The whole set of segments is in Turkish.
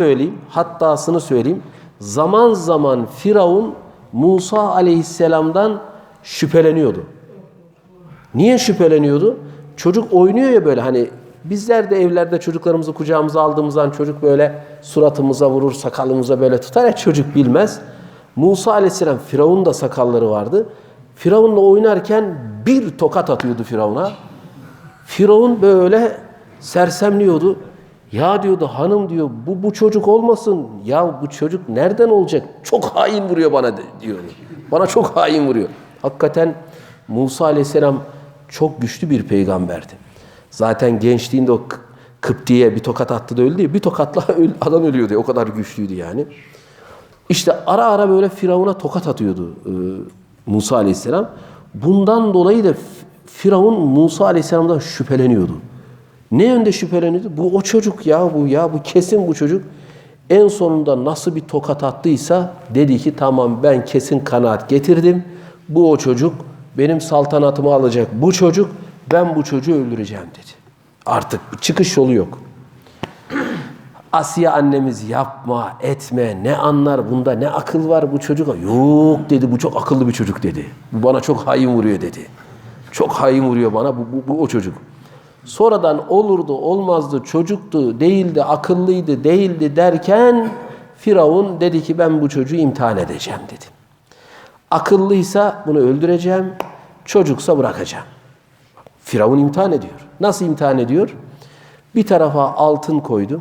söyleyeyim, hattasını söyleyeyim. Zaman zaman Firavun Musa aleyhisselamdan şüpheleniyordu. Niye şüpheleniyordu? Çocuk oynuyor ya böyle hani bizler de evlerde çocuklarımızı kucağımıza aldığımızdan çocuk böyle suratımıza vurur, sakalımıza böyle tutar ya çocuk bilmez. Musa aleyhisselam Firavun da sakalları vardı. Firavun'la oynarken bir tokat atıyordu Firavun'a. Firavun böyle sersemliyordu. Ya diyordu hanım diyor bu bu çocuk olmasın. Ya bu çocuk nereden olacak? Çok hain vuruyor bana diyordu. Bana çok hain vuruyor. Hakikaten Musa aleyhisselam çok güçlü bir peygamberdi. Zaten gençliğinde o Kıpti'ye bir tokat attı da öldü ya. Bir tokatla adam ölüyordu. O kadar güçlüydü yani. İşte ara ara böyle Firavun'a tokat atıyordu e, Musa Aleyhisselam. Bundan dolayı da Firavun Musa Aleyhisselam'dan şüpheleniyordu. Ne yönde şüpheleniyordu? Bu o çocuk ya bu ya bu kesin bu çocuk. En sonunda nasıl bir tokat attıysa dedi ki tamam ben kesin kanaat getirdim. Bu o çocuk benim saltanatımı alacak bu çocuk ben bu çocuğu öldüreceğim dedi. Artık çıkış yolu yok. Asiye annemiz yapma, etme, ne anlar bunda, ne akıl var bu çocuk. Yok dedi, bu çok akıllı bir çocuk dedi. Bu bana çok hain vuruyor dedi. Çok hain vuruyor bana, bu, bu, bu o çocuk. Sonradan olurdu, olmazdı, çocuktu, değildi, akıllıydı, değildi derken Firavun dedi ki ben bu çocuğu imtihan edeceğim dedi. Akıllıysa bunu öldüreceğim, çocuksa bırakacağım. Firavun imtihan ediyor. Nasıl imtihan ediyor? Bir tarafa altın koydu.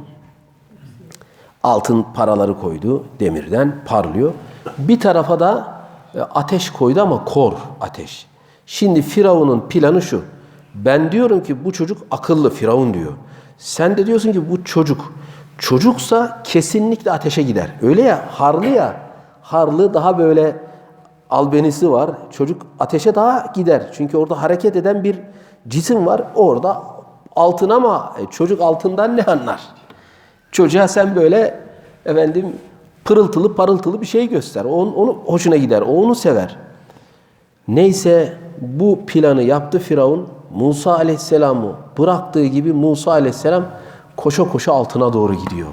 Altın paraları koydu demirden parlıyor. Bir tarafa da e, ateş koydu ama kor ateş. Şimdi Firavun'un planı şu. Ben diyorum ki bu çocuk akıllı Firavun diyor. Sen de diyorsun ki bu çocuk. Çocuksa kesinlikle ateşe gider. Öyle ya harlı ya. Harlı daha böyle albenisi var. Çocuk ateşe daha gider. Çünkü orada hareket eden bir cisim var. Orada altın ama e, çocuk altından ne anlar? Çocuğa sen böyle efendim pırıltılı parıltılı bir şey göster. Onu, onu hoşuna gider. O onu sever. Neyse bu planı yaptı Firavun. Musa aleyhisselamı bıraktığı gibi Musa aleyhisselam koşa koşa altına doğru gidiyor.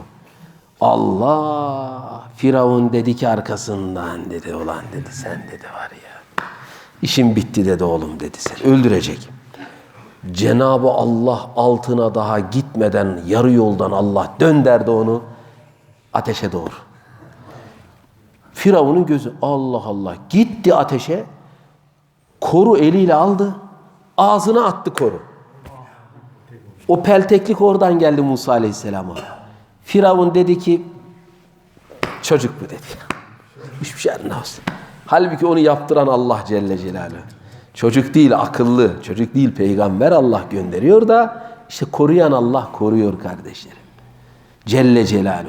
Allah Firavun dedi ki arkasından dedi olan dedi sen dedi var ya. İşin bitti dedi oğlum dedi sen. Öldürecek. Cenabı Allah altına daha gitmeden yarı yoldan Allah dönderdi onu ateşe doğru. Firavun'un gözü Allah Allah gitti ateşe koru eliyle aldı ağzına attı koru. O pelteklik oradan geldi Musa Aleyhisselam'a. Firavun dedi ki çocuk bu dedi. Hiçbir şey anlamaz. Halbuki onu yaptıran Allah Celle Celaluhu. Çocuk değil akıllı, çocuk değil peygamber Allah gönderiyor da işte koruyan Allah koruyor kardeşlerim. Celle Celaluhu.